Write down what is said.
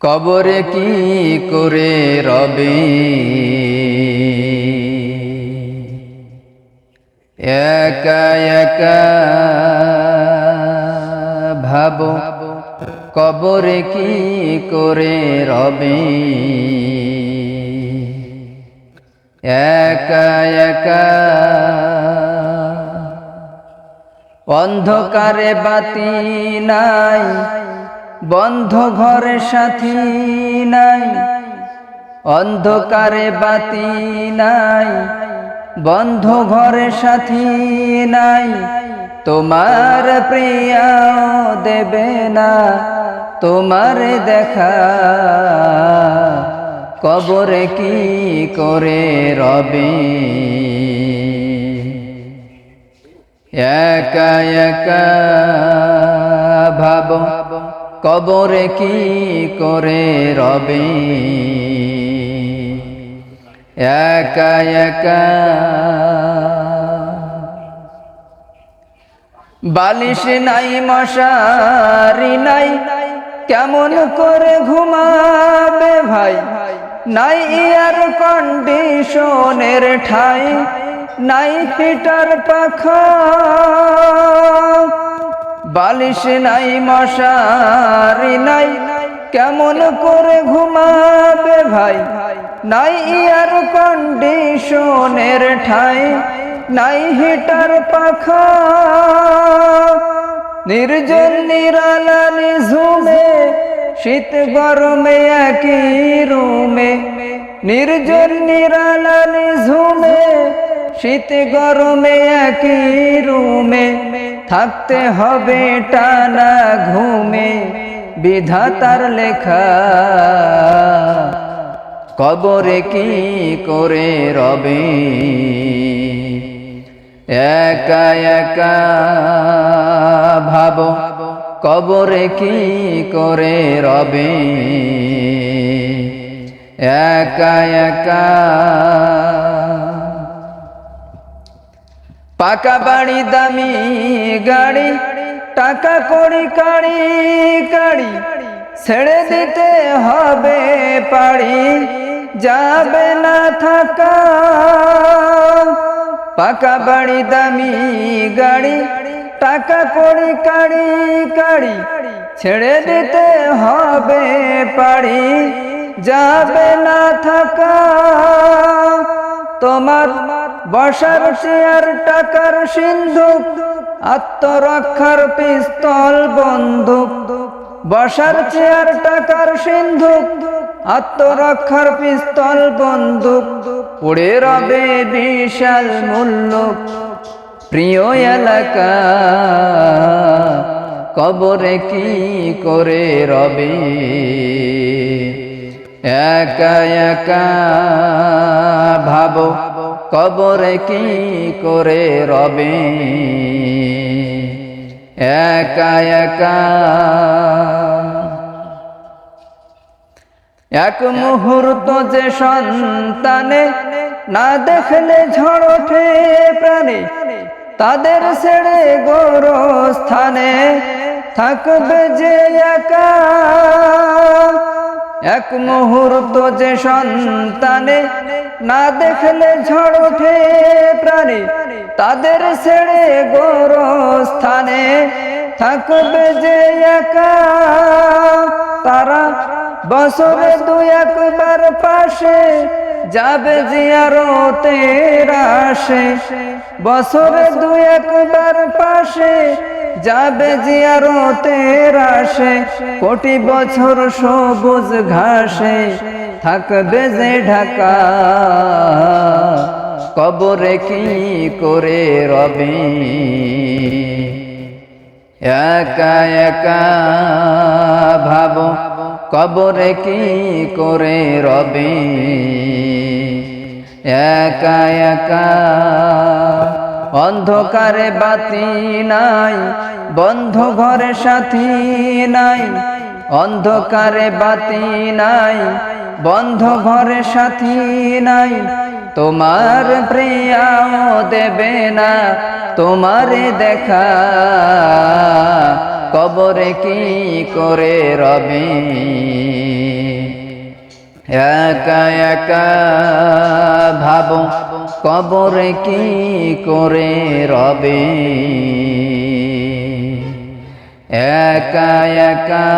কবরে কি করে রবে? একা একা ভাবো, কবরে কি করে রবে? একা একা অন্ধকারে বাতি নাই বন্ধ ঘরে সাথী নাই, অন্ধকারে বাতি নাই বন্ধ ঘরে সাথী নাই, তোমার প্রিয়া দেবে না, তোমার দেখা, কবরে কি করে রবে? একা একা ভাব কবরে কি করে রবে? একা একা। বালিশ নাই, মশারি নাই, কেমন করে ঘুমাবে ভাই? নাই এয়ার কন্ডিশনের ঠাই, নাই ফিটার পাখা। বালিশ নাই, মশারি নাই, কেমন করে ঘুমাবে ভাই? নাই এয়ার কন্ডিশনের ঠাই, নাই হিটার পাখা। নির্জন নিরালানি ঝুমে, শীত গরমে একই রুমে। নির্জন নিরালানি ঝুমে শীত গরমে একই রুমে থাকতে হবে টানা ঘুমে, বিধাতার লেখা। কবরে কি করে রবে? একা একা ভাব, কবরে কি করে রবে? একা একা পাকা বাড়ি, দামি গাড়ি, টাকা কড়ি, কাড়ি কাড়ি, ছেড়ে দিতে হবে পাড়ি, যাবে না থাকা। পাকা বাড়ি, দামি গাড়ি, টাকা কড়ি, কাড়ি কাড়ি, ছেড়ে দিতে হবে পাড়ি, যাবে না থাকা। তোমার বসার চেয়ার, টাকার সিন্ধুক, আত্মরক্ষার পিস্তল, বন্দুক। বসার চেয়ার, টাকার সিন্ধুক, আত্মরক্ষার পিস্তল, বন্দুক। পড়ে রবে বিশাল মূল্য প্রিয় এলাকা, কবরে কি করে রবে? একা একা ভাবো। কবরে কি করে রবে? একা একা। এক মুহূর্ত যে সন্তানে না দেখলে ঝড় ওঠে প্রাণে, তাদের ছেড়ে গোরস্থানে থাকবে যে একা। এক মুহূর্ত যে সন্তানে না দেখলে ঝড় ওঠে প্রাণী, তাদের ছেড়ে গোরস্থানে থাকবে যে একা। তারা বছরে দু একবার পাশে যাবে জিয়ারতে আসে বছরে দু একবার পাশে যাবে জিয়ারতে আসে কোটি বছর সবুজ ঘাসে থাকবে যে ঢাকা। কবরে কি করে রবে? একা একা ভাবো, কবরে কি করে রবে? একা একা অন্ধকারে বাতি নাই, বন্ধ ঘরে সাথী নাই, অন্ধকারে বাতি নাই বন্ধ ঘরে সাথী নাই। তোমার প্রিয়াও দেবে না, তোমারে দেখা। কবরে কি করে রবে? একা একা ভাবো, কবরে কি করে রবে? একা একা